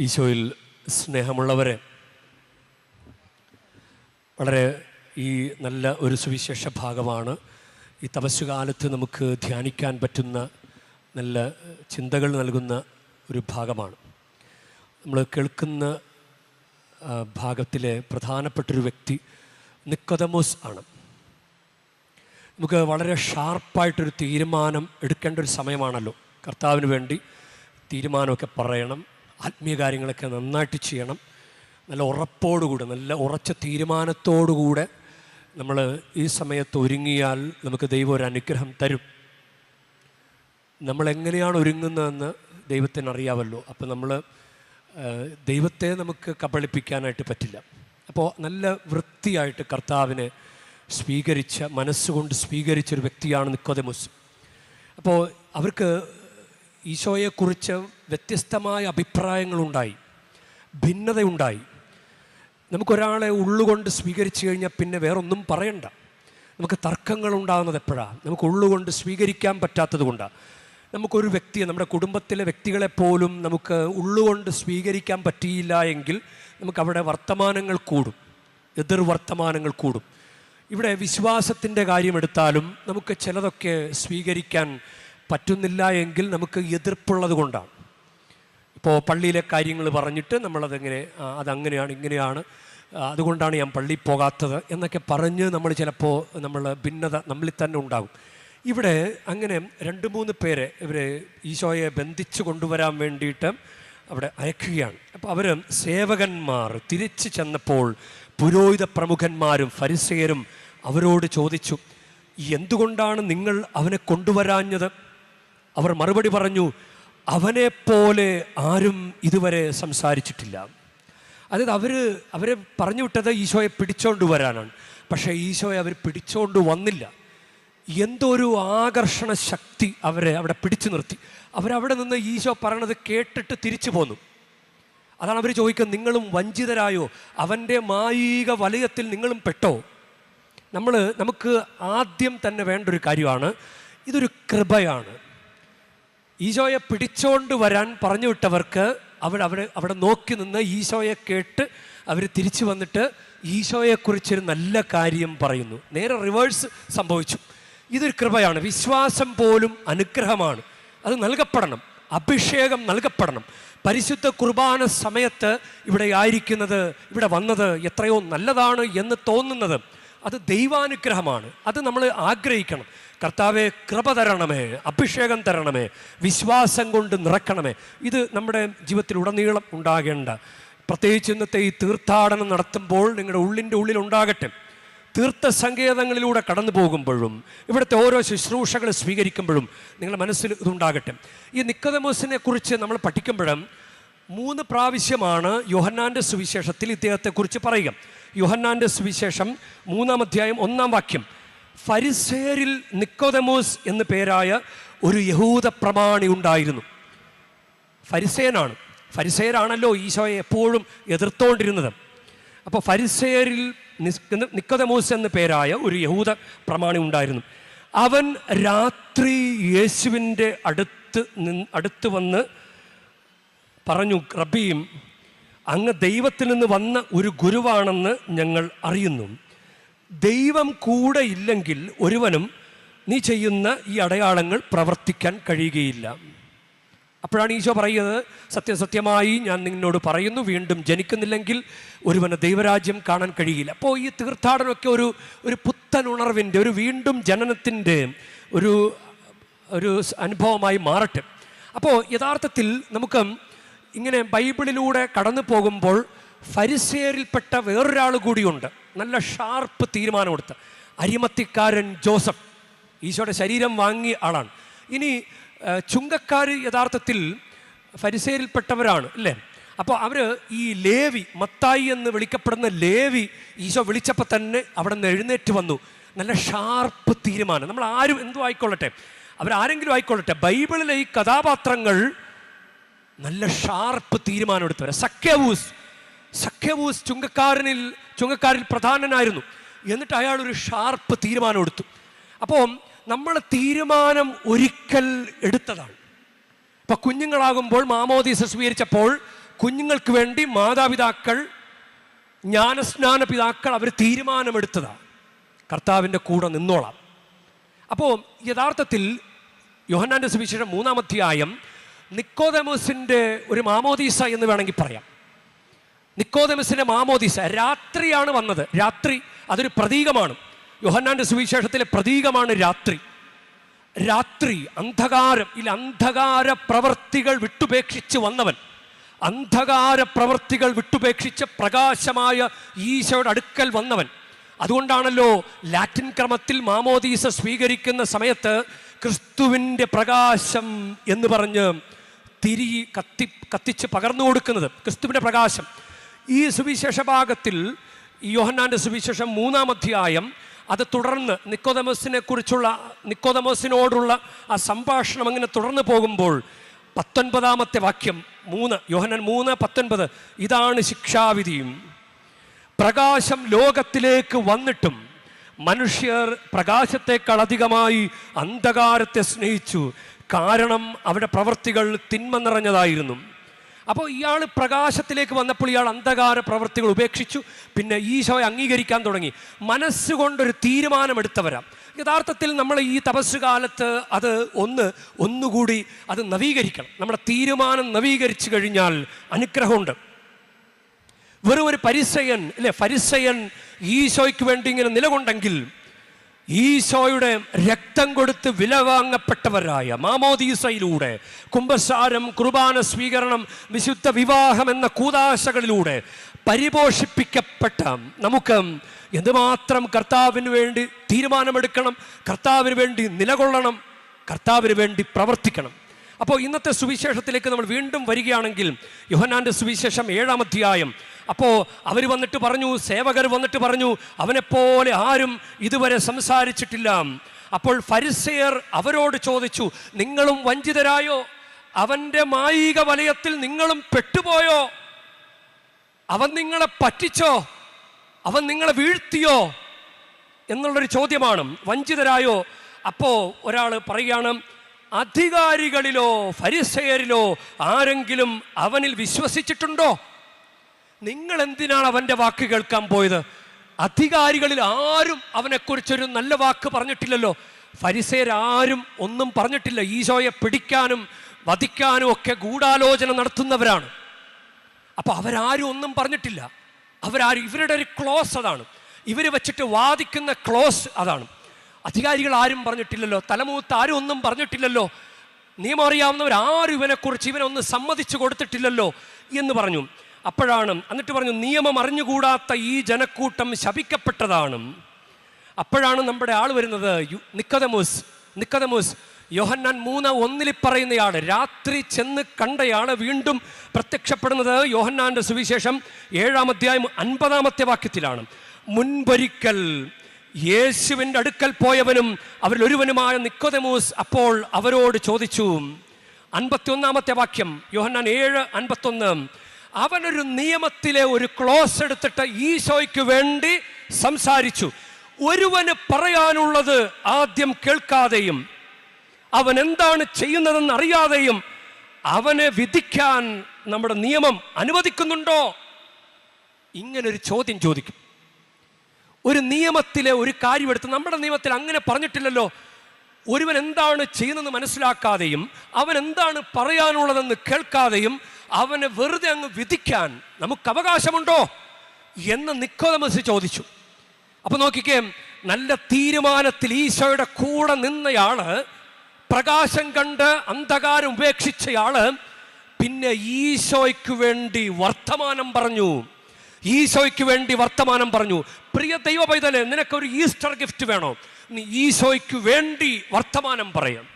ഈശോയിൽ സ്നേഹമുള്ളവരെ വളരെ ഈ നല്ല ഒരു സുവിശേഷ ഭാഗമാണ്. ഈ തപസ്സുകാലത്ത് നമുക്ക് ധ്യാനിക്കാൻ പറ്റുന്ന നല്ല ചിന്തകൾ നൽകുന്ന ഒരു ഭാഗമാണ്. നമ്മൾ കേൾക്കുന്ന ഭാഗത്തിലെ പ്രധാനപ്പെട്ടൊരു വ്യക്തി നിക്കോദമോസ് ആണ്. നമുക്ക് വളരെ ഷാർപ്പായിട്ടൊരു തീരുമാനം എടുക്കേണ്ട ഒരു സമയമാണല്ലോ. കർത്താവിന് വേണ്ടി തീരുമാനമൊക്കെ പറയണം. ആത്മീയ കാര്യങ്ങളൊക്കെ നന്നായിട്ട് ചെയ്യണം. നല്ല ഉറപ്പോടുകൂടെ നല്ല ഉറച്ച തീരുമാനത്തോടുകൂടെ നമ്മൾ ഈ സമയത്ത് ഒരുങ്ങിയാൽ നമുക്ക് ദൈവം ഒരു അനുഗ്രഹം തരും. നമ്മളെങ്ങനെയാണ് ഒരുങ്ങുന്നതെന്ന് ദൈവത്തിന് അറിയാമല്ലോ അപ്പോൾ നമ്മൾ ദൈവത്തെ നമുക്ക് കബളിപ്പിക്കാനായിട്ട് പറ്റില്ല. അപ്പോൾ നല്ല വൃത്തിയായിട്ട് കർത്താവിനെ സ്വീകരിച്ച മനസ്സുകൊണ്ട് സ്വീകരിച്ച ഒരു വ്യക്തിയാണ് നിക്കോദമോസ്. അപ്പോൾ അവർക്ക് ഈശോയെക്കുറിച്ച് വ്യത്യസ്തമായ അഭിപ്രായങ്ങളുണ്ടായി ഭിന്നതയുണ്ടായി. നമുക്കൊരാളെ ഉള്ളുകൊണ്ട് സ്വീകരിച്ചു കഴിഞ്ഞാൽ പിന്നെ വേറൊന്നും പറയണ്ട. നമുക്ക് തർക്കങ്ങൾ ഉണ്ടാകുന്നത് എപ്പോഴാണ് നമുക്ക് ഉള്ളുകൊണ്ട് സ്വീകരിക്കാൻ പറ്റാത്തത് കൊണ്ടാണ് നമുക്കൊരു വ്യക്തിയെ നമ്മുടെ കുടുംബത്തിലെ വ്യക്തികളെപ്പോലും നമുക്ക് ഉള്ളുകൊണ്ട് സ്വീകരിക്കാൻ പറ്റിയില്ല എങ്കിൽ നമുക്ക് അവിടെ വർത്തമാനങ്ങൾ കൂടും എതിർ വർത്തമാനങ്ങൾ കൂടും. ഇവിടെ വിശ്വാസത്തിന്റെ കാര്യമെടുത്താലും നമുക്ക് ചിലതൊക്കെ സ്വീകരിക്കാൻ പറ്റുന്നില്ല എങ്കിൽ നമുക്ക് എതിർപ്പുള്ളത് കൊണ്ടാണ്. ഇപ്പോൾ പള്ളിയിലെ കാര്യങ്ങൾ പറഞ്ഞിട്ട് നമ്മളതെങ്ങനെ അതങ്ങനെയാണ് ഇങ്ങനെയാണ് അതുകൊണ്ടാണ് ഞാൻ പള്ളി പോകാത്തത് എന്നൊക്കെ പറഞ്ഞ് നമ്മൾ ചിലപ്പോൾ നമ്മൾ ഭിന്നത നമ്മളിൽ തന്നെ ഉണ്ടാകും. ഇവിടെ അങ്ങനെ രണ്ട് മൂന്ന് പേരെ ഇവർ ഈശോയെ ബന്ധിച്ച് കൊണ്ടുവരാൻ വേണ്ടിയിട്ട് അവിടെ അയക്കുകയാണ്. അപ്പോൾ അവർ സേവകന്മാർ തിരിച്ചു ചെന്നപ്പോൾ പുരോഹിത പ്രമുഖന്മാരും ഫരിസേരും അവരോട് ചോദിച്ചു എന്തുകൊണ്ടാണ് നിങ്ങൾ അവനെ കൊണ്ടുവരാഞ്ഞത്? അവർ മറുപടി പറഞ്ഞു അവനെ പോലെ ആരും ഇതുവരെ സംസാരിച്ചിട്ടില്ല. അതായത് അവർ അവരെ പറഞ്ഞു വിട്ടത് ഈശോയെ പിടിച്ചോണ്ട് വരാനാണ്. പക്ഷേ ഈശോയെ അവർ പിടിച്ചോണ്ട് വന്നില്ല. എന്തോ ഒരു ആകർഷണ ശക്തി അവരെ അവിടെ പിടിച്ചു നിർത്തി. അവരവിടെ നിന്ന് ഈശോ പറയണത് കേട്ടിട്ട് തിരിച്ചു പോന്നു. അതാണ് അവർ ചോദിക്കുന്നത് നിങ്ങളും വഞ്ചിതരായോ? അവന്റെ മായിക വലയത്തിൽ നിങ്ങളും പെട്ടോ? നമ്മൾ നമുക്ക് ആദ്യം തന്നെ വേണ്ട ഒരു കാര്യമാണ് ഇതൊരു കൃപയാണ്. ഈശോയെ പിടിച്ചോണ്ട് വരാൻ പറഞ്ഞു വിട്ടവർക്ക് അവർ അവിടെ അവിടെ നോക്കി നിന്ന് ഈശോയെ കേട്ട് അവർ തിരിച്ചു വന്നിട്ട് ഈശോയെക്കുറിച്ചൊരു നല്ല കാര്യം പറയുന്നു. നേരെ റിവേഴ്സ് സംഭവിച്ചു. ഇതൊരു കൃപയാണ്. വിശ്വാസം പോലും അനുഗ്രഹമാണ്. അത് നൽകപ്പെടണം. അഭിഷേകം നൽകപ്പെടണം. പരിശുദ്ധ കുർബാന സമയത്ത് ഇവിടെ ആയിരിക്കുന്നത് ഇവിടെ വന്നത് എത്രയോ നല്ലതാണ് എന്ന് തോന്നുന്നത്. അത് ദൈവാനുഗ്രഹമാണ്. അത് നമ്മൾ ആഗ്രഹിക്കണം. കർത്താവെ കൃപ തരണമേ അഭിഷേകം തരണമേ വിശ്വാസം കൊണ്ട് നിറക്കണമേ. ഇത് നമ്മുടെ ജീവിതത്തിൽ ഉടനീളം ഉണ്ടാകേണ്ട. പ്രത്യേകിച്ച് ഇന്നത്തെ ഈ തീർത്ഥാടനം നടത്തുമ്പോൾ നിങ്ങളുടെ ഉള്ളിന്റെ ഉള്ളിൽ ഉണ്ടാകട്ടെ തീർത്ഥ സങ്കേതങ്ങളിലൂടെ കടന്നു പോകുമ്പോഴും ഇവിടുത്തെ ഓരോ ശുശ്രൂഷകൾ സ്വീകരിക്കുമ്പോഴും നിങ്ങളുടെ മനസ്സിൽ ഇതുണ്ടാകട്ടെ. ഈ നിക്കതമോസിനെ കുറിച്ച് നമ്മൾ പഠിക്കുമ്പോഴും മൂന്ന് പ്രാവശ്യമാണ് യോഹന്നാന്റെ സുവിശേഷത്തിൽ ഇദ്ദേഹത്തെക്കുറിച്ച് പറയുക. യോഹന്നാന്റെ സുവിശേഷം മൂന്നാം അധ്യായം ഒന്നാം വാക്യം. ഫരിസേരിൽ നിക്കോദമോസ് എന്ന് പേരായ ഒരു യഹൂദ പ്രമാണി ഉണ്ടായിരുന്നു. ഫരിസേനാണ് ഫരിസേരാണല്ലോ ഈശോയെ എപ്പോഴും എതിർത്തോണ്ടിരുന്നത്. അപ്പോൾ ഫരിസേരിൽ നിക്കോദമോസ് എന്ന പേരായ ഒരു യഹൂദ പ്രമാണി ഉണ്ടായിരുന്നു. അവൻ രാത്രി യേശുവിന്റെ അടുത്ത് അടുത്ത് വന്ന് പറഞ്ഞു റബ്ബിയും അങ്ങ് ദൈവത്തിൽ നിന്ന് വന്ന ഒരു ഗുരുവാണെന്ന് ഞങ്ങൾ അറിയുന്നു. ദൈവം കൂടെ ഇല്ലെങ്കിൽ ഒരുവനും നീ ചെയ്യുന്ന ഈ അടയാളങ്ങൾ പ്രവർത്തിക്കാൻ കഴിയുകയില്ല. അപ്പോഴാണ് ഈശോ പറയുന്നത് സത്യസത്യമായി ഞാൻ നിന്നോട് പറയുന്നു വീണ്ടും ജനിക്കുന്നില്ലെങ്കിൽ ഒരുവന് ദൈവരാജ്യം കാണാൻ കഴിയില്ല. അപ്പോൾ ഈ തീർത്ഥാടനമൊക്കെ ഒരു ഒരു പുത്തൻ ഉണർവിന്റെ ഒരു വീണ്ടും ജനനത്തിന്റെ ഒരു ഒരു അനുഭവമായി മാറട്ടെ. അപ്പോൾ യഥാർത്ഥത്തിൽ നമുക്ക് ഇങ്ങനെ ബൈബിളിലൂടെ കടന്നു പോകുമ്പോൾ ഫരിസേരിൽപ്പെട്ട വേറൊരാൾ കൂടിയുണ്ട്. നല്ല ഷാർപ്പ് തീരുമാനമെടുത്ത അരിമത്തിക്കാരൻ ജോസഫ് ഈശോയുടെ ശരീരം വാങ്ങിയ ആളാണ്. ഇനി ചുങ്കക്കാർ യഥാർത്ഥത്തിൽ ഫരിസേരിൽപ്പെട്ടവരാണ് അല്ലേ അപ്പോൾ അവർ ഈ ലേവി മത്തായി എന്ന് വിളിക്കപ്പെടുന്ന ലേവി ഈശോ വിളിച്ചപ്പോൾ തന്നെ അവിടെ നിന്ന് എഴുന്നേറ്റ് വന്നു. നല്ല ഷാർപ്പ് തീരുമാനം. നമ്മൾ ആരും എന്തോ ആയിക്കൊള്ളട്ടെ? അവരാരെങ്കിലും ആയിക്കൊള്ളട്ടെ? ബൈബിളിലെ ഈ കഥാപാത്രങ്ങൾ നല്ല ഷാർപ്പ് തീരുമാനം എടുത്തവരെ. സഖ്യവൂസ് സഖ്യവൂസ് ചുങ്കക്കാരനിൽ ചുങ്കക്കാരിൽ പ്രധാനനായിരുന്നു. എന്നിട്ട് അയാൾ ഒരു ഷാർപ്പ് തീരുമാനം എടുത്തു അപ്പോൾ നമ്മൾ തീരുമാനം ഒരിക്കൽ എടുത്തതാണ്. ഇപ്പൊ കുഞ്ഞുങ്ങളാകുമ്പോൾ മാമോദീസ സ്വീകരിച്ചപ്പോൾ കുഞ്ഞുങ്ങൾക്ക് വേണ്ടി മാതാപിതാക്കൾ ജ്ഞാനസ്നാന പിതാക്കൾ അവർ തീരുമാനമെടുത്തതാണ്. കർത്താവിന്റെ കൂടെ നിന്നോളാം. അപ്പോൾ യഥാർത്ഥത്തിൽ യോഹന്നാന്റെ സുവിശേഷം മൂന്നാം അധ്യായം നിക്കോദമോസിന്റെ ഒരു മാമോദീസ എന്ന് വേണമെങ്കിൽ പറയാം. നിക്കോദമസിന്റെ മാമോദീസ രാത്രിയാണ് വന്നത്. രാത്രി അതൊരു പ്രതീകമാണ്. യോഹന്നാന്റെ സുവിശേഷത്തിലെ പ്രതീകമാണ് രാത്രി. രാത്രി അന്ധകാരം ഇല്ല അന്ധകാര പ്രവർത്തികൾ വിട്ടുപേക്ഷിച്ച് വന്നവൻ അന്ധകാര പ്രവർത്തികൾ വിട്ടുപേക്ഷിച്ച് പ്രകാശമായ ഈശോയുടെ അടുക്കൽ വന്നവൻ. അതുകൊണ്ടാണല്ലോ ലാറ്റിൻ ക്രമത്തിൽ മാമോദീസ സ്വീകരിക്കുന്ന സമയത്ത് ക്രിസ്തുവിന്റെ പ്രകാശം എന്ന് പറഞ്ഞ് തിരി കത്തി കത്തിച്ച് പകർന്നു കൊടുക്കുന്നത്. ക്രിസ്തുവിന്റെ പ്രകാശം. ഈ സുവിശേഷ ഭാഗത്തിൽ യോഹന്നാന്റെ സുവിശേഷം മൂന്നാം അധ്യായം അത് തുടർന്ന് നിക്കോതമോസിനെ കുറിച്ചുള്ള നിക്കോതമോസിനോടുള്ള ആ സംഭാഷണം അങ്ങനെ തുടർന്ന് പോകുമ്പോൾ പത്തൊൻപതാമത്തെ വാക്യം മൂന്ന് യോഹന്നാൻ മൂന്ന് പത്തൊൻപത് ഇതാണ് ശിക്ഷാവിധിയും. പ്രകാശം ലോകത്തിലേക്ക് വന്നിട്ടും മനുഷ്യർ പ്രകാശത്തെക്കാളധികമായി അന്ധകാരത്തെ സ്നേഹിച്ചു. കാരണം അവരുടെ പ്രവൃത്തികൾ തിന്മ നിറഞ്ഞതായിരുന്നു. അപ്പോൾ ഇയാൾ പ്രകാശത്തിലേക്ക് വന്നപ്പോൾ ഇയാൾ അന്ധകാര പ്രവൃത്തികൾ ഉപേക്ഷിച്ചു. പിന്നെ ഈശോയെ അംഗീകരിക്കാൻ തുടങ്ങി. മനസ്സുകൊണ്ടൊരു തീരുമാനമെടുത്തവരാ. യഥാർത്ഥത്തിൽ നമ്മൾ ഈ തപസ് കാലത്ത് അത് ഒന്ന് ഒന്നുകൂടി അത് നവീകരിക്കണം. നമ്മുടെ തീരുമാനം നവീകരിച്ചു കഴിഞ്ഞാൽ അനുഗ്രഹമുണ്ട്. വെറും ഒരു പരിസയൻ അല്ലെ പരിസയൻ ഈശോയ്ക്ക് വേണ്ടി ഇങ്ങനെ നിലകൊണ്ടെങ്കിൽ ഈശോയുടെ രക്തം കൊടുത്ത് വില വാങ്ങപ്പെട്ടവരായ മാമോദീസയിലൂടെ കുംഭസാരം കുർബാന സ്വീകരണം വിശുദ്ധ വിവാഹം എന്ന കൂതാശകളിലൂടെ പരിപോഷിപ്പിക്കപ്പെട്ട നമുക്ക് എന്തുമാത്രം കർത്താവിന് വേണ്ടി തീരുമാനമെടുക്കണം കർത്താവിന് വേണ്ടി നിലകൊള്ളണം കർത്താവിന് വേണ്ടി പ്രവർത്തിക്കണം. അപ്പോൾ ഇന്നത്തെ സുവിശേഷത്തിലേക്ക് നമ്മൾ വീണ്ടും വരികയാണെങ്കിൽ യോഹന്നാന്റെ സുവിശേഷം ഏഴാം അധ്യായം അപ്പോൾ അവർ വന്നിട്ട് പറഞ്ഞു സേവകർ വന്നിട്ട് പറഞ്ഞു അവനെപ്പോലെ ആരും ഇതുവരെ സംസാരിച്ചിട്ടില്ല. അപ്പോൾ ഫരിസയർ അവരോട് ചോദിച്ചു നിങ്ങളും വഞ്ചിതരായോ? അവന്റെ മായിക വലയത്തിൽ നിങ്ങളും പെട്ടുപോയോ? അവൻ നിങ്ങളെ പറ്റിച്ചോ? അവൻ നിങ്ങളെ വീഴ്ത്തിയോ? എന്നുള്ളൊരു ചോദ്യമാണ്. വഞ്ചിതരായോ? അപ്പോൾ ഒരാൾ പറയുകയാണ് അധികാരികളിലോ ഫരിസയരിലോ ആരെങ്കിലും അവനിൽ വിശ്വസിച്ചിട്ടുണ്ടോ? നിങ്ങൾ എന്തിനാണ് അവന്റെ വാക്ക് കേൾക്കാൻ പോയത്? അധികാരികളിൽ ആരും അവനെക്കുറിച്ചൊരു നല്ല വാക്ക് പറഞ്ഞിട്ടില്ലല്ലോ. ഫരിസേരാരും ഒന്നും പറഞ്ഞിട്ടില്ല. ഈശോയെ പിടിക്കാനും വധിക്കാനും ഒക്കെ ഗൂഢാലോചന നടത്തുന്നവരാണ്. അപ്പോൾ അവരാരും ഒന്നും പറഞ്ഞിട്ടില്ല. അവരാരും ഇവരുടെ ഒരു ക്ലോസ് അതാണ്. ഇവർ വെച്ചിട്ട് വാദിക്കുന്ന ക്ലോസ് അതാണ്. അധികാരികൾ ആരും പറഞ്ഞിട്ടില്ലല്ലോ. തലമൂത്ത് ആരും ഒന്നും പറഞ്ഞിട്ടില്ലല്ലോ. നിയമം അറിയാവുന്നവർ ആരും ഇവനെക്കുറിച്ച് ഇവനൊന്ന് സമ്മതിച്ചു കൊടുത്തിട്ടില്ലല്ലോ എന്ന് പറഞ്ഞു. അപ്പോഴാണ് എന്നിട്ട് പറഞ്ഞു നിയമം അറിഞ്ഞുകൂടാത്ത ഈ ജനക്കൂട്ടം ശപിക്കപ്പെട്ടതാണ് അപ്പോഴാണ് നമ്മുടെ ആൾ വരുന്നത് നിക്കതമൂസ് നിക്കതമൂസ് യോഹന്നാൻ മൂന്ന് ഒന്നിൽ പറയുന്നയാൾ രാത്രി ചെന്ന് കണ്ടയാൾ വീണ്ടും പ്രത്യക്ഷപ്പെടുന്നത് യോഹന്നാന്റെ സുവിശേഷം ഏഴാം അധ്യായം അൻപതാമത്തെ വാക്യത്തിലാണ്. മുൻപൊരിക്കൽ യേശുവിന്റെ അടുക്കൽ പോയവനും അവരിലൊരുവനുമായ നിക്കോദമൂസ് അപ്പോൾ അവരോട് ചോദിച്ചു. അൻപത്തിയൊന്നാമത്തെ വാക്യം യോഹന്നാൻ ഏഴ് അൻപത്തൊന്ന് അവനൊരു നിയമത്തിലെ ഒരു ക്ലോസ് എടുത്തിട്ട് ഈശോയ്ക്ക് വേണ്ടി സംസാരിച്ചു. ഒരുവന് പറയാനുള്ളത് ആദ്യം കേൾക്കാതെയും അവൻ എന്താണ് ചെയ്യുന്നതെന്ന് അറിയാതെയും അവനെ വിധിക്കാൻ നമ്മുടെ നിയമം അനുവദിക്കുന്നുണ്ടോ? ഇങ്ങനൊരു ചോദ്യം ചോദിക്കും. ഒരു നിയമത്തിലെ ഒരു കാര്യമെടുത്ത് നമ്മുടെ നിയമത്തിൽ അങ്ങനെ പറഞ്ഞിട്ടില്ലല്ലോ. ഒരുവൻ എന്താണ് ചെയ്യുന്നതെന്ന് മനസ്സിലാക്കാതെയും അവൻ എന്താണ് പറയാനുള്ളതെന്ന് കേൾക്കാതെയും അവനെ വെറുതെ അങ്ങ് വിധിക്കാൻ നമുക്ക് അവകാശമുണ്ടോ എന്ന് നിക്കോതമസ് ചോദിച്ചു. അപ്പൊ നോക്കിക്കേ നല്ല തീരുമാനത്തിൽ ഈശോയുടെ കൂടെ നിന്നയാൾ പ്രകാശം കണ്ട് അന്ധകാരം ഉപേക്ഷിച്ചയാൾ പിന്നെ ഈശോയ്ക്ക് വേണ്ടി വർത്തമാനം പറഞ്ഞു. ഈശോയ്ക്ക് വേണ്ടി വർത്തമാനം പറഞ്ഞു. പ്രിയ ദൈവ പൈതലെ നിനക്കൊരു ഈസ്റ്റർ ഗിഫ്റ്റ് വേണോ? നീ ഈശോയ്ക്ക് വേണ്ടി വർത്തമാനം പറയാം.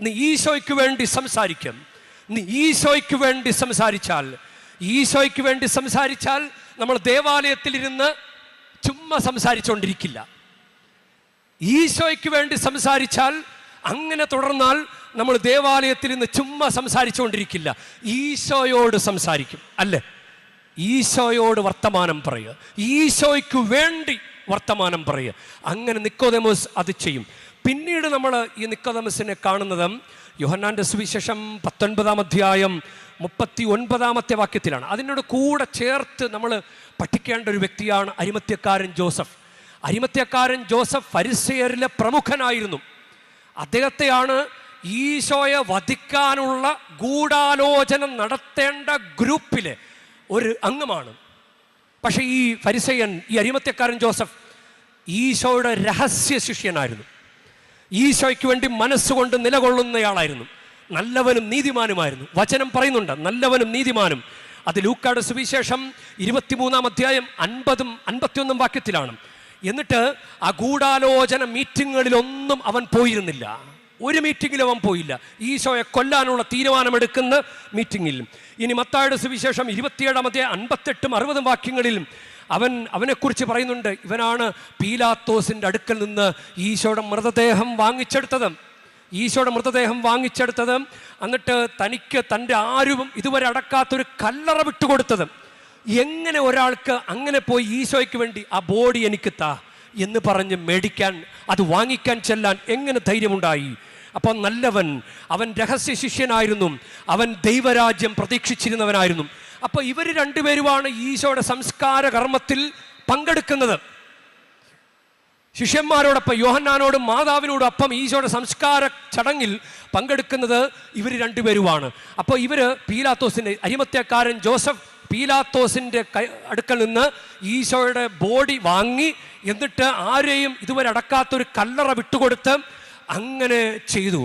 നീ ഈശോയ്ക്ക് വേണ്ടി സംസാരിക്കും. നീ ഈശോയ്ക്ക് വേണ്ടി സംസാരിച്ചാൽ ഈശോയ്ക്ക് വേണ്ടി സംസാരിച്ചാൽ നമ്മൾ ദേവാലയത്തിലിരുന്ന് ചുമ്മാ സംസാരിച്ചുകൊണ്ടിരിക്കില്ല ഈശോയ്ക്ക് വേണ്ടി സംസാരിച്ചാൽ അങ്ങനെ തുടർന്നാൽ നമ്മൾ ദേവാലയത്തിൽ നിന്ന് ചുമ്മാ സംസാരിച്ചുകൊണ്ടിരിക്കില്ല ഈശോയോട് സംസാരിക്കും അല്ലേ? ഈശോയോട് വർത്തമാനം പറയുക. ഈശോയ്ക്ക് വേണ്ടി വർത്തമാനം പറയുക. അങ്ങനെ നിക്കോദമോസ് അത് ചെയ്യും. പിന്നീട് നമ്മൾ ഈ നിക്കോദമസിനെ കാണുന്നത് യോഹന്നാന്റെ സുവിശേഷം പത്തൊൻപതാം അധ്യായം മുപ്പത്തി ഒൻപതാമത്തെ വാക്യത്തിലാണ്. അതിനോട് കൂടെ ചേർത്ത് നമ്മൾ പഠിക്കേണ്ട ഒരു വ്യക്തിയാണ് അരിമത്യക്കാരൻ ജോസഫ്. അരിമത്യക്കാരൻ ജോസഫ് ഫരിസയരിലെ പ്രമുഖനായിരുന്നു. അദ്ദേഹത്തെയാണ് ഈശോയെ വധിക്കാനുള്ള ഗൂഢാലോചന നടത്തേണ്ട ഗ്രൂപ്പിലെ ഒരു അംഗമാണ്. പക്ഷേ ഈ ഫരിസയൻ ഈ അരിമത്യക്കാരൻ ജോസഫ് ഈശോയുടെ രഹസ്യ ശിഷ്യനായിരുന്നു. ഈശോയ്ക്ക് വേണ്ടി മനസ്സുകൊണ്ട് നിലകൊള്ളുന്നയാളായിരുന്നു. നല്ലവനും നീതിമാനുമായിരുന്നു. വചനം പറയുന്നുണ്ട് നല്ലവനും നീതിമാനും. അത് ലൂക്കാട് സുവിശേഷം ഇരുപത്തിമൂന്നാം അധ്യായം അൻപതും അൻപത്തിയൊന്നും വാക്യത്തിലാണ്. എന്നിട്ട് ആ ഗൂഢാലോചന മീറ്റിങ്ങുകളിലൊന്നും അവൻ പോയിരുന്നില്ല. ഒരു മീറ്റിങ്ങിലും അവൻ പോയില്ല. ഈശോയെ കൊല്ലാനുള്ള തീരുമാനമെടുക്കുന്ന മീറ്റിങ്ങിൽ. ഇനി മത്തായുടെ സുവിശേഷം ഇരുപത്തിയേഴാം അധ്യായം അൻപത്തെട്ടും അറുപതും വാക്യങ്ങളിലും അവൻ അവനെക്കുറിച്ച് പറയുന്നുണ്ട്. ഇവനാണ് പീലാത്തോസിന്റെ അടുക്കൽ നിന്ന് ഈശോയുടെ മൃതദേഹം വാങ്ങിച്ചെടുത്തത്. ഈശോയുടെ മൃതദേഹം വാങ്ങിച്ചെടുത്തത്. എന്നിട്ട് തനിക്ക് തന്റെ ആരും ഇതുവരെ അടക്കാത്തൊരു കല്ലറ വിട്ടുകൊടുത്തത്. എങ്ങനെ ഒരാൾക്ക് അങ്ങനെ പോയി ഈശോയ്ക്ക് വേണ്ടി ആ ബോഡി എനിക്ക് താ എന്ന് പറഞ്ഞ് മേടിക്കാൻ അത് വാങ്ങിക്കാൻ ചെല്ലാൻ എങ്ങനെ ധൈര്യമുണ്ടായി? അപ്പോൾ നല്ലവൻ അവൻ രഹസ്യ ശിഷ്യനായിരുന്നു അവൻ ദൈവരാജ്യം പ്രതീക്ഷിച്ചിരുന്നവനായിരുന്നു. അപ്പോൾ ഇവർ രണ്ടുപേരുമാണ് ഈശോയുടെ സംസ്കാര കർമ്മത്തിൽ പങ്കെടുക്കുന്നത്. ശിഷ്യന്മാരോടൊപ്പം യോഹന്നാനോടും മാതാവിനോടും അപ്പം ഈശോയുടെ സംസ്കാര ചടങ്ങിൽ പങ്കെടുക്കുന്നത് ഇവർ രണ്ടുപേരുമാണ്. അപ്പോൾ ഇവർ പീലാത്തോസിന്റെ അരിമത്യക്കാരൻ ജോസഫ് പീലാത്തോസിന്റെ കൈ അടുക്കൽ നിന്ന് ഈശോയുടെ ബോഡി വാങ്ങി എന്നിട്ട് ആരെയും ഇതുവരെ അടക്കാത്തൊരു കല്ലറ വിട്ടുകൊടുത്ത് അങ്ങനെ ചെയ്തു.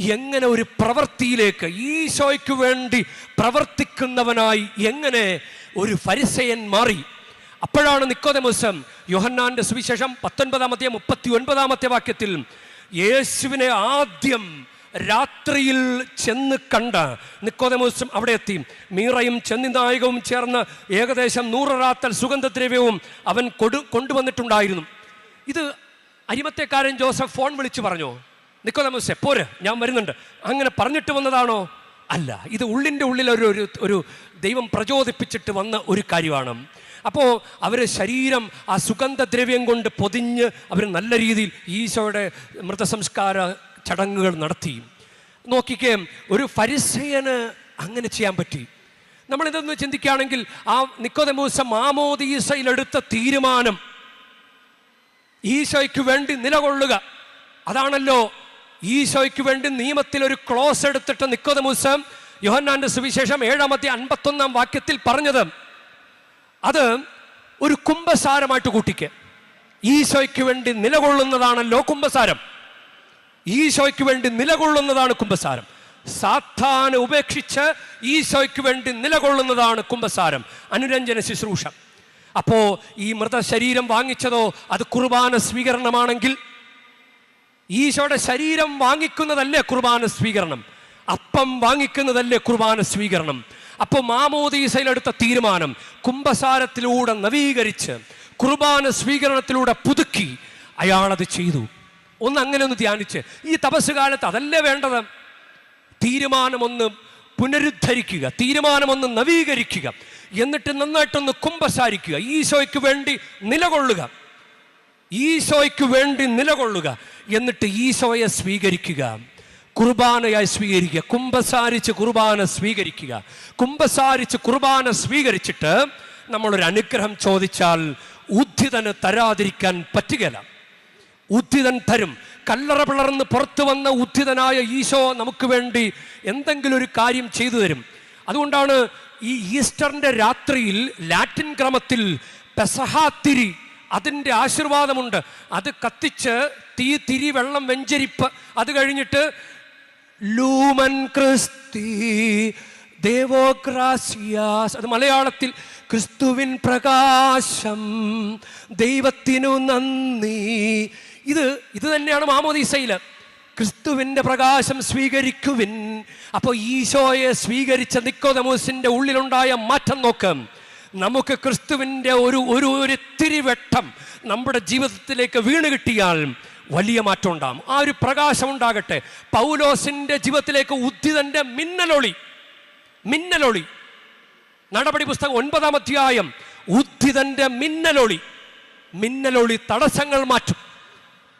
എങ്ങനെ ഒരു പ്രവൃത്തിയിലേക്ക് ഈശോയ്ക്ക് വേണ്ടി പ്രവർത്തിക്കുന്നവനായി എങ്ങനെ ഒരു ഫരിസയൻ മാറി? അപ്പോഴാണ് നിക്കോദമോസം യോഹന്നാന്റെ സുവിശേഷം പത്തൊൻപതാമത്തെ മുപ്പത്തി ഒൻപതാമത്തെ വാക്യത്തിൽ യേശുവിനെ ആദ്യം രാത്രിയിൽ ചെന്ന് കണ്ട നിക്കോദമോസം അവിടെ എത്തി. മീറയും ചെന്നിനായകവും ചേർന്ന് ഏകദേശം നൂറ് റാത്തൽ സുഗന്ധദ്രവ്യവും അവൻ കൊടു കൊണ്ടുവന്നിട്ടുണ്ടായിരുന്നു. ഇത് അരിമത്തേക്കാരൻ ജോസഫ് ഫോൺ വിളിച്ചു പറഞ്ഞോ? നിക്കോദമോസെ പോര്. ഞാൻ വരുന്നുണ്ട്. അങ്ങനെ പറഞ്ഞിട്ട് വന്നതാണോ? അല്ല ഇത് ഉള്ളിന്റെ ഉള്ളിൽ ഒരു ഒരു ഒരു ദൈവം പ്രചോദിപ്പിച്ചിട്ട് വന്ന ഒരു കാര്യമാണ്. അപ്പോൾ അവർ ശരീരം ആ സുഗന്ധദ്രവ്യം കൊണ്ട് പൊതിഞ്ഞ് അവർ നല്ല രീതിയിൽ ഈശോയുടെ മൃതസംസ്കാര ചടങ്ങുകൾ നടത്തി. നോക്കിക്കേ ഒരു ഫരിസയന് അങ്ങനെ ചെയ്യാൻ പറ്റി. നമ്മളിതൊന്ന് ചിന്തിക്കുകയാണെങ്കിൽ ആ നിക്കോതമൂസ മാമോദീസയിലെടുത്ത തീരുമാനം ഈശോയ്ക്ക് വേണ്ടി നിലകൊള്ളുക. അതാണല്ലോ ഈശോയ്ക്ക് വേണ്ടി നിയമത്തിൽ ഒരു ക്ലോസ് എടുത്തിട്ട് നിക്കോദമൂസം യോഹന്നാന്റെ സുവിശേഷം ഏഴാമത്തെ അൻപത്തൊന്നാം വാക്യത്തിൽ പറഞ്ഞത് അത് ഒരു കുംഭസാരമായിട്ട് കൂട്ടിക്ക്. ഈശോയ്ക്ക് വേണ്ടി നിലകൊള്ളുന്നതാണല്ലോ കുംഭസാരം. ഈശോയ്ക്ക് വേണ്ടി നിലകൊള്ളുന്നതാണ് കുംഭസാരം. സാത്താന് ഉപേക്ഷിച്ച് ഈശോയ്ക്ക് വേണ്ടി നിലകൊള്ളുന്നതാണ് കുംഭസാരം. അനുരഞ്ജന ശുശ്രൂഷ. അപ്പോൾ ഈ മൃതശരീരം വാങ്ങിച്ചതോ അത് കുർബാന സ്വീകരണമാണെങ്കിൽ ഈശോയുടെ ശരീരം വാങ്ങിക്കുന്നതല്ലേ കുർബാന സ്വീകരണം? അപ്പം വാങ്ങിക്കുന്നതല്ലേ കുർബാന സ്വീകരണം? അപ്പോൾ മാമോദീസയിലെടുത്ത തീരുമാനം കുംഭസാരത്തിലൂടെ നവീകരിച്ച് കുർബാന സ്വീകരണത്തിലൂടെ പുതുക്കി അയാളത് ചെയ്തു. ഒന്ന് അങ്ങനെ ഒന്ന് ധ്യാനിച്ച്. ഈ തപസ് കാലത്ത് അതല്ലേ വേണ്ടത്? തീരുമാനമൊന്ന് പുനരുദ്ധരിക്കുക തീരുമാനമൊന്ന് നവീകരിക്കുക എന്നിട്ട് നന്നായിട്ടൊന്ന് കുംഭസാരിക്കുക ഈശോയ്ക്ക് വേണ്ടി നിലകൊള്ളുക. ഈശോയ്ക്ക് വേണ്ടി നിലകൊള്ളുക. എന്നിട്ട് ഈശോയെ സ്വീകരിക്കുക. കുർബാനയായി സ്വീകരിക്കുക. കുംഭസാരിച്ച് കുർബാന സ്വീകരിക്കുക. കുംഭസാരിച്ച് കുർബാന സ്വീകരിച്ചിട്ട് നമ്മളൊരു അനുഗ്രഹം ചോദിച്ചാൽ ഉദ്ധിതന് തരാതിരിക്കാൻ പറ്റുകയില്ല. ഉദ്ധിതൻ തരും. കല്ലറ പിളർന്ന് പുറത്തു വന്ന ഉദ്ധിതനായ ഈശോ നമുക്ക് വേണ്ടി എന്തെങ്കിലും ഒരു കാര്യം ചെയ്തു തരും. അതുകൊണ്ടാണ് ഈ ഈസ്റ്ററിന്റെ രാത്രിയിൽ ലാറ്റിൻ ക്രമത്തിൽ പെസഹാത്തിരി അതിന്റെ ആശീർവാദമുണ്ട്. അത് കത്തിച്ച് തീ തിരി വെള്ളം വെഞ്ചരിപ്പ്. അത് കഴിഞ്ഞിട്ട് ലൂമൻ ക്രിസ്തി ദേവോഗ്രാസിയാസ് അത് മലയാളത്തിൽ ക്രിസ്തുവിൻ പ്രകാശം ദൈവത്തിനു നന്ദി. ഇത് ഇത് തന്നെയാണ് മാമോദീസയിൽ ക്രിസ്തുവിന്റെ പ്രകാശം സ്വീകരിക്കുവിൻ. അപ്പോൾ ഈശോയെ സ്വീകരിച്ച നിക്കോദമോസിന്റെ ഉള്ളിലുണ്ടായ മാറ്റം നോക്ക്. നമുക്ക് ക്രിസ്തുവിന്റെ ഒരു ഒരു ഒരു തിരിവെട്ടം നമ്മുടെ ജീവിതത്തിലേക്ക് വീണ് കിട്ടിയാൽ വലിയ മാറ്റം ഉണ്ടാകും. ആ ഒരു പ്രകാശം ഉണ്ടാകട്ടെ. പൗലോസിന്റെ ജീവിതത്തിലേക്ക് ഉദ്ധിതന്റെ മിന്നലൊളി. മിന്നലൊളി. നടപടി പുസ്തകം ഒൻപതാം അധ്യായം. ഉദ്ധിതന്റെ മിന്നലൊളി. മിന്നലൊളി തടസ്സങ്ങൾ മാറ്റും.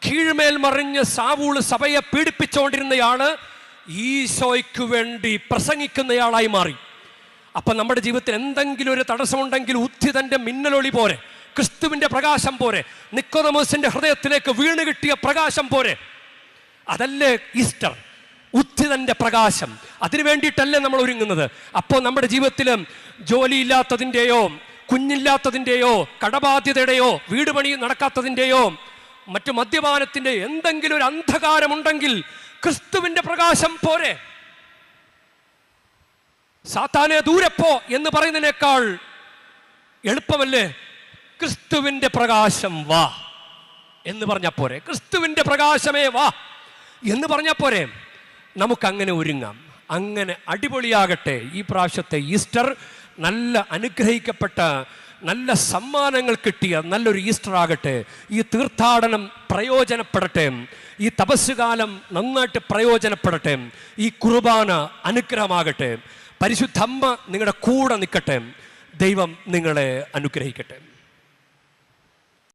കീഴ്മേൽ മറിഞ്ഞ് സാവൂൾ സഭയെ പീഡിപ്പിച്ചുകൊണ്ടിരുന്നയാൾ ഈശോയ്ക്ക് വേണ്ടി പ്രസംഗിക്കുന്നയാളായി മാറി. അപ്പം നമ്മുടെ ജീവിതത്തിൽ എന്തെങ്കിലും ഒരു തടസ്സമുണ്ടെങ്കിൽ ഉദ്ധിതന്റെ മിന്നലൊളി പോരെ. ക്രിസ്തുവിന്റെ പ്രകാശം പോരെ. നിക്കോതമോസിന്റെ ഹൃദയത്തിലേക്ക് വീണ് കിട്ടിയ പ്രകാശം പോരെ. അതല്ലേ ഈസ്റ്റർ ഉദ്ധിതന്റെ പ്രകാശം. അതിനു വേണ്ടിയിട്ടല്ലേ നമ്മൾ ഒരുങ്ങുന്നത്. അപ്പോൾ നമ്മുടെ ജീവിതത്തിൽ ജോലിയില്ലാത്തതിന്റെയോ കുഞ്ഞില്ലാത്തതിന്റെയോ കടബാധ്യതയുടെയോ വീട് പണി നടക്കാത്തതിന്റെയോ മറ്റു മദ്യപാനത്തിന്റെ എന്തെങ്കിലും ഒരു അന്ധകാരമുണ്ടെങ്കിൽ ക്രിസ്തുവിന്റെ പ്രകാശം പോരെ. സാത്താനെ ദൂരെപ്പോ എന്ന് പറയുന്നതിനേക്കാൾ എളുപ്പമല്ലേ? ക്രിസ്തുവിന്റെ പ്രകാശം വാ എന്ന് പറഞ്ഞാൽ പോരെ. ക്രിസ്തുവിന്റെ പ്രകാശമേ വാ എന്ന് പറഞ്ഞാൽ പോരെ. നമുക്കങ്ങനെ ഒരുങ്ങാം. അങ്ങനെ അടിപൊളിയാകട്ടെ. ഈ പ്രാവശ്യത്തെ ഈസ്റ്റർ നല്ല അനുഗ്രഹിക്കപ്പെട്ട നല്ല സമ്മാനങ്ങൾ കിട്ടിയ നല്ലൊരു ഈസ്റ്റർ ആകട്ടെ. ഈ തീർത്ഥാടനം പ്രയോജനപ്പെടട്ടെ. ഈ തപസ്സുകാലം നന്നായിട്ട് പ്രയോജനപ്പെടട്ടെ. ഈ കുർബാന അനുഗ്രഹമാകട്ടെ. പരിശുദ്ധമ്മ നിങ്ങളുടെ കൂടെ നിൽക്കട്ടെ. ദൈവം നിങ്ങളെ അനുഗ്രഹിക്കട്ടെ.